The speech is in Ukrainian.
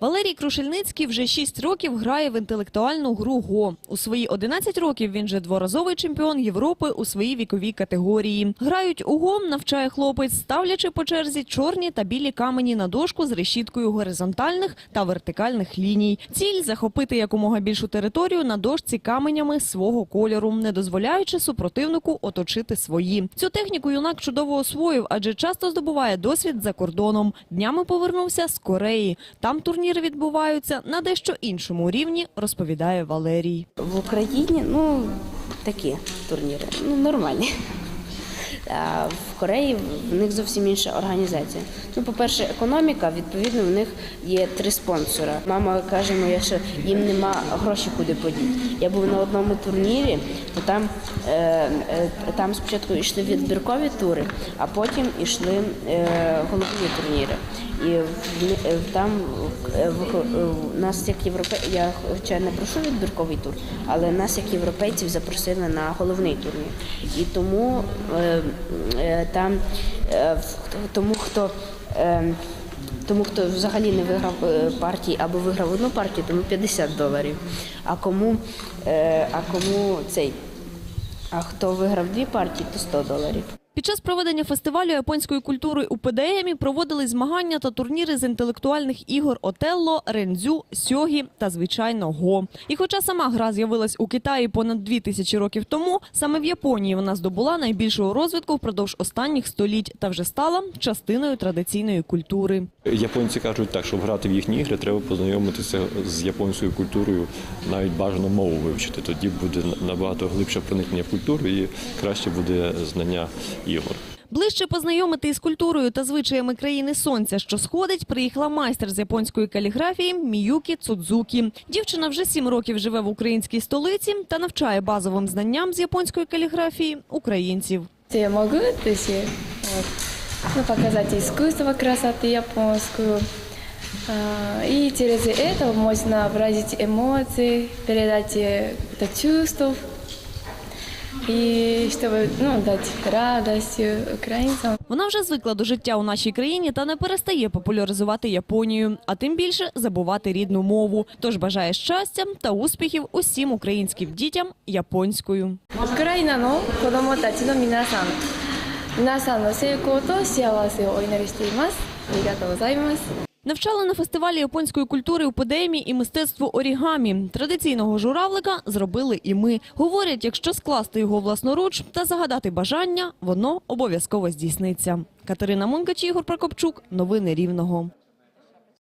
Валерій Крушельницький вже 6 років грає в інтелектуальну гру ГО. У свої 11 років він же дворазовий чемпіон Європи у своїй віковій категорії. Грають у ГО, навчає хлопець, ставлячи по черзі чорні та білі камені на дошку з решіткою горизонтальних та вертикальних ліній. Ціль захопити якомога більшу територію на дошці каменями свого кольору, не дозволяючи супротивнику оточити свої. Цю техніку юнак чудово освоїв, адже часто здобуває досвід за кордоном. Днями повернувся з Кореї. Там турніри відбуваються на дещо іншому рівні, розповідає Валерій. В Україні ну такі турніри, ну нормальні. А в Кореї в них зовсім інша організація. Ну, по-перше, економіка, відповідно, в них є три спонсора. Мама каже моя, що їм нема грошей куди подіти. Я був на одному турнірі, то там, е, е, там спочатку йшли відбіркові тури, а потім йшли е, головні турніри. І в, там в нас як європе... я хоча не прошу відбірковий тур, але нас як європейців запросили на головний турнір. І тому е, там е, тому хто. Е, тому хто взагалі не виграв партії або виграв одну партію, тому 50 доларів. А кому, а кому цей, а хто виграв дві партії, то 100 доларів. Під час проведення фестивалю японської культури у ПДМі проводили змагання та турніри з інтелектуальних ігор Отелло, Рендзю, Сьогі та звичайно Го. І хоча сама гра з'явилась у Китаї понад дві тисячі років тому, саме в Японії вона здобула найбільшого розвитку впродовж останніх століть та вже стала частиною традиційної культури. Японці кажуть так, щоб грати в їхні ігри, треба познайомитися з японською культурою, навіть бажано мову вивчити. Тоді буде набагато глибше проникнення в культуру і краще буде знання ігор. Ближче познайомити із культурою та звичаями країни сонця, що сходить, приїхала майстер з японської каліграфії Міюкі Цудзукі. Дівчина вже сім років живе в українській столиці та навчає базовим знанням з японської каліграфії українців. Я могу, то есть, вот, ну, показать искусство красоты японскую. А, И через это можно выразить эмоции, передать э, это чувств. И чтобы ну, дать радость э, украинцам. Вона вже звикла до життя у нашій країні та не перестає популяризувати Японію, а тим більше забувати рідну мову. Тож бажає щастя та успіхів усім українським дітям японською. ウクライナの子供たちの皆さん、皆さんの成功と幸せをお祈りしています。ありがとうございます。 Навчали на фестивалі японської культури у Подемі і мистецтву орігамі. Традиційного журавлика зробили і ми. Говорять, якщо скласти його власноруч та загадати бажання, воно обов'язково здійсниться. Катерина Мункач, Ігор Прокопчук. Новини Рівного.